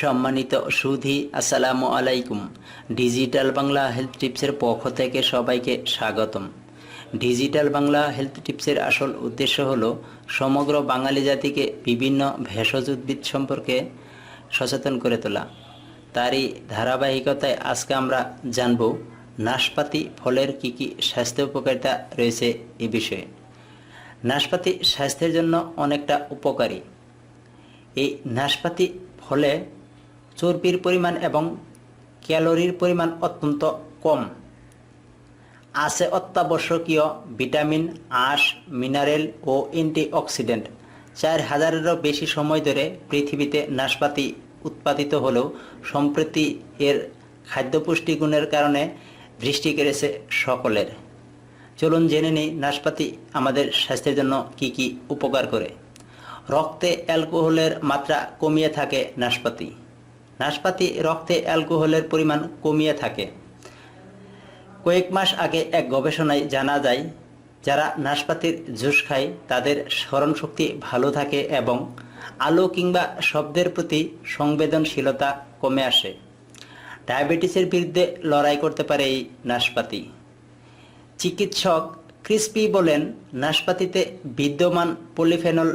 সম্মানিত সুধি, আসসালামু আলাইকুম। ডিজিটাল বাংলা হেলথ টিপসের পক্ষ থেকে সবাইকে স্বাগতম। ডিজিটাল বাংলা হেলথ টিপসের আসল উদ্দেশ্য হল সমগ্র বাঙালি জাতিকে বিভিন্ন ভেষজ উদ্ভিদ সম্পর্কে সচেতন করে তোলা। তারই ধারাবাহিকতায় আজকে আমরা জানব নাশপাতি ফলের কি কি স্বাস্থ্য উপকারিতা রয়েছে এ বিষয়ে। নাশপাতি স্বাস্থ্যের জন্য অনেকটা উপকারী। এই নাশপাতি ফলে চর্বির পরিমাণ এবং ক্যালোরির পরিমাণ অত্যন্ত কম। আছে অত্যাবশ্যকীয় ভিটামিন, আঁশ, মিনারেল ও অ্যান্টিঅক্সিডেন্ট। চার হাজারেরও বেশি সময় ধরে পৃথিবীতে নাশপাতি উৎপাদিত হলেও সম্প্রতি এর খাদ্য পুষ্টিগুণের কারণে বৃষ্টি কেড়েছে সকলের। চলুন জেনে নিই নাশপাতি আমাদের স্বাস্থ্যের জন্য কি কি উপকার করে। রক্তে অ্যালকোহলের মাত্রা কমিয়ে থাকে নাশপাতি। নাশপাতি রক্তে অ্যালকোহলের পরিমাণ কমিয়ে থাকে। কয়েক মাস আগে এক গবেষণায় জানা যায়, যারা নাশপাতির জুস খায়, তাদের স্মরণশক্তি ভালো থাকে এবং আলো কিংবা শব্দের প্রতি সংবেদনশীলতা কমে আসে। ডায়াবেটিসের বিরুদ্ধে লড়াই করতে পারে এই নাশপাতি। চিকিৎসক ক্রিসপি বলেন, নাশপাতিতে বিদ্যমান পলিফেনল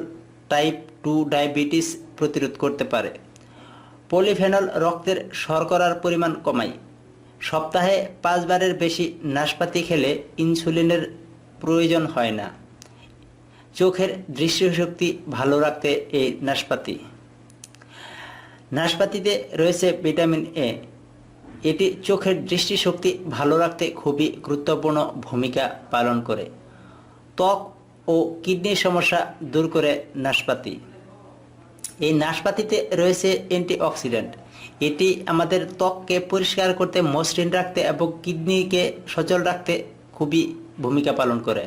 টাইপ টু ডায়াবেটিস প্রতিরোধ করতে পারে। পলিফেনল রক্তের শর্করার পরিমাণ কমায় সপ্তাহে পাঁচবারের বেশি নাশপাতি খেলে ইনসুলিনের প্রয়োজন হয় না। চোখের দৃষ্টিশক্তি ভালো রাখতে এই নাশপাতি। নাশপাতিতে রয়েছে ভিটামিন এ। এটি চোখের দৃষ্টিশক্তি ভালো রাখতে খুবই গুরুত্বপূর্ণ ভূমিকা পালন করে। ত্বক ও কিডনির সমস্যা দূর করে নাশপাতি। এই নাশপাতিতে রয়েছে অ্যান্টিঅক্সিডেন্ট এটি আমাদের ত্বককে পরিষ্কার করতে, মসৃণ রাখতে এবং কিডনিকে সচল রাখতে খুবই ভূমিকা পালন করে।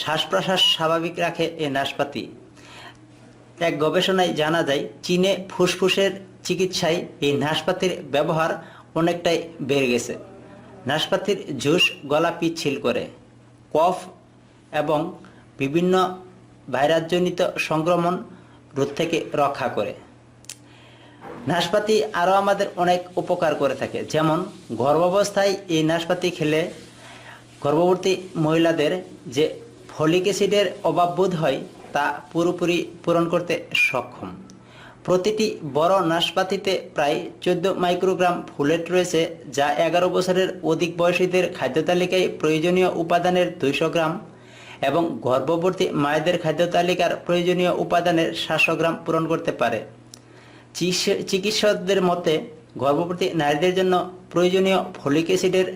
শ্বাস প্রশ্বাস স্বাভাবিক রাখে এই নাশপাতি। এক গবেষণায় জানা যায়, চীনে ফুসফুসের চিকিৎসায় এই নাশপাতির ব্যবহার অনেকটাই বেড়ে গেছে। নাশপাতির জুস গলা পিচ্ছিল করে, কফ এবং বিভিন্ন ভাইরাসজনিত সংক্রমণ রোধ থেকে রক্ষা করে। নাশপাতি আরও আমাদের অনেক উপকার করে থাকে। যেমন গর্ভাবস্থায় এই নাশপাতি খেলে গর্ভবতী মহিলাদের যে ফলিক অ্যাসিডের অভাব বোধ হয়, তা পুরোপুরি পূরণ করতে সক্ষম। প্রতিটি বড় নাশপাতিতে প্রায় চোদ্দ মাইক্রোগ্রাম ফুলেট রয়েছে, যা এগারো বছরের অধিক বয়সীদের খাদ্য তালিকায় প্রয়োজনীয় উপাদানের দুইশো গ্রাম এবং গর্ভবতী মায়েদের খাদ্য তালিকার প্রয়োজনীয় উপাদানের সাতশো গ্রাম পূরণ করতে পারে। চিকিৎসকদের মতে, গর্ভবতী নারীদের জন্য প্রয়োজনীয় ফলিক অ্যাসিডের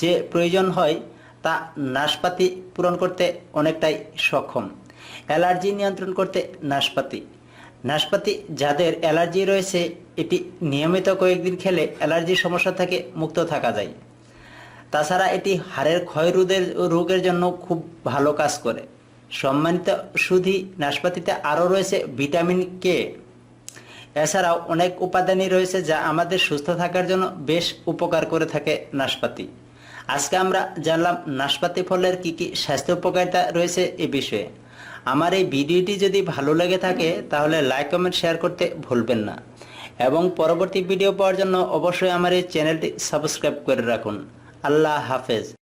যে প্রয়োজন হয়, তা নাশপাতি পূরণ করতে অনেকটাই সক্ষম। অ্যালার্জি নিয়ন্ত্রণ করতে নাশপাতি। নাশপাতি যাদের অ্যালার্জি রয়েছে, এটি নিয়মিত কয়েকদিন খেলে অ্যালার্জির সমস্যা থেকে মুক্ত থাকা যায়। তাছাড়া এটি হাড়ের ক্ষয় রোধের রোগের জন্য খুব ভালো কাজ করে। সম্মানিত সুধি নাশপাতিতে আরও রয়েছে ভিটামিন কে এছাড়াও অনেক উপাদানই রয়েছে যা আমাদের সুস্থ থাকার জন্য বেশ উপকার করে থাকে নাশপাতি। আজকে আমরা জানলাম নাশপাতি ফলের কি কি স্বাস্থ্য উপকারিতা রয়েছে এ বিষয়ে। আমার এই ভিডিওটি যদি ভালো লেগে থাকে, তাহলে লাইক, কমেন্ট, শেয়ার করতে ভুলবেন না। এবং পরবর্তী ভিডিও পাওয়ার জন্য অবশ্যই আমার এই চ্যানেলটি সাবস্ক্রাইব করে রাখুন। اللہ حافظ۔